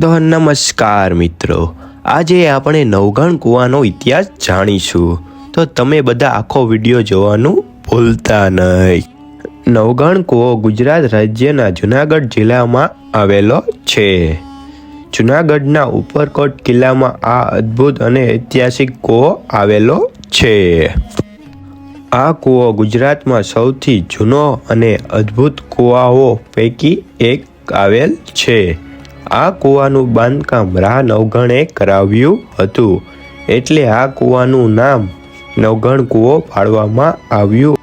તો નમસ્કાર મિત્રો. આજે આપણે નવગણ કૂવાનો ઇતિહાસ જાણીશું. તો તમે બધા આખો વીડિયો જોવાનું ભૂલતા નહીં. નવગણ કૂવો ગુજરાત રાજ્યના જુનાગઢ જિલ્લામાં આવેલો છે. જુનાગઢના ઉપરકોટ કિલ્લામાં આ અદ્ભુત અને ઐતિહાસિક કૂવો આવેલો છે. આ કૂવો ગુજરાતમાં સૌથી જૂનો અને અદ્ભુત કૂવાઓ પૈકી એક આવેલ છે. આ કૂવાનું બાંધકામ રાહ નવગણે કરાવ્યું હતું. એટલે આ કૂવાનું નામ નવગણ કૂવો પાડવામાં આવ્યું.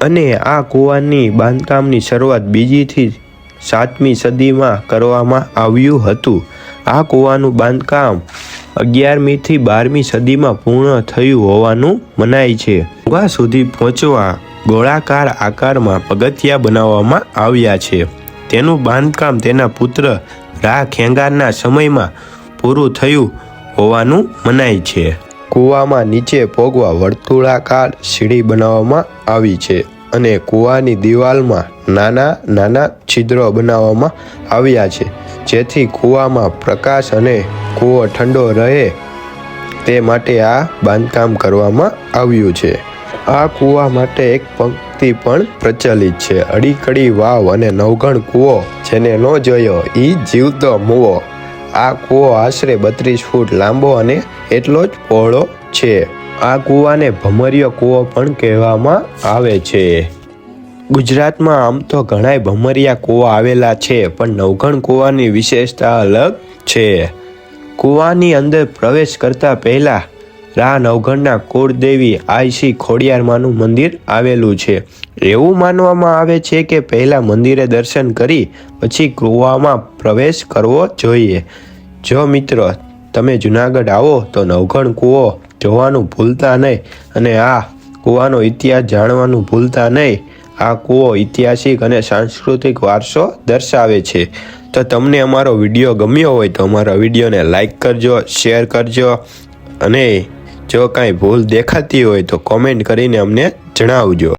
અને આ કૂવાની બાંધકામની શરૂઆત બીજીથી સાતમી સદીમાં કરવામાં આવ્યું હતું. આ કૂવાનું બાંધકામ અગિયારમીથી બારમી સદીમાં પૂર્ણ થયું હોવાનું મનાય છે. કૂવા સુધી પહોંચવા ગોળાકાર આકારમાં પગથિયા બનાવવામાં આવ્યા છે. તેનું બાંધકામ તેના પુત્ર રા ખેંગારના સમયમાં પૂરું થયું હોવાનું મનાય છે. કૂવામાં નીચે પોગવા વર્તુળાકાર સીડી બનાવવામાં આવી છે અને કૂવાની દિવાલમાં નાના નાના છિદ્રો બનાવવામાં આવ્યા છે, જેથી કૂવામાં પ્રકાશ અને કૂવો ઠંડો રહે તે માટે આ બાંધકામ કરવામાં આવ્યું છે. આ કૂવા માટે એક પંક્તિ પણ પ્રચલિત છે. અડીકડી વાવ અને નવગણ કૂવો જેને ન જોયો, ઈ જીવતો મૂવો. આ કૂવો આશરે બત્રીસ ફૂટ લાંબો અને એટલો જ પહોળો છે. આ કૂવાને ભમરિયો કૂવો પણ કહેવામાં આવે છે. ગુજરાતમાં આમ તો ઘણાય ભમરિયા કૂવા આવેલા છે, પણ નવગણ કૂવાની વિશેષતા અલગ છે. કૂવાની અંદર પ્રવેશ કરતા પહેલા રા નવગણના કુળદેવી આયસી ખોડિયારમાંનું મંદિર આવેલું છે. એવું માનવામાં આવે છે કે પહેલા મંદિરે દર્શન કરી પછી કૂવામાં પ્રવેશ કરવો જોઈએ. જો મિત્રો, તમે જુનાગઢ આવો તો નવગણ કૂવો જોવાનું ભૂલતા નહીં અને આ કૂવાનો ઇતિહાસ જાણવાનું ભૂલતા નહીં. આ કૂવો ઐતિહાસિક અને સાંસ્કૃતિક વારસો દર્શાવે છે. તો તમને અમારો વીડિયો ગમ્યો હોય તો અમારા વિડીયોને લાઈક કરજો, શેર કરજો અને જો કાંઈ ભૂલ દેખાતી હોય તો કોમેન્ટ કરીને અમને જણાવજો.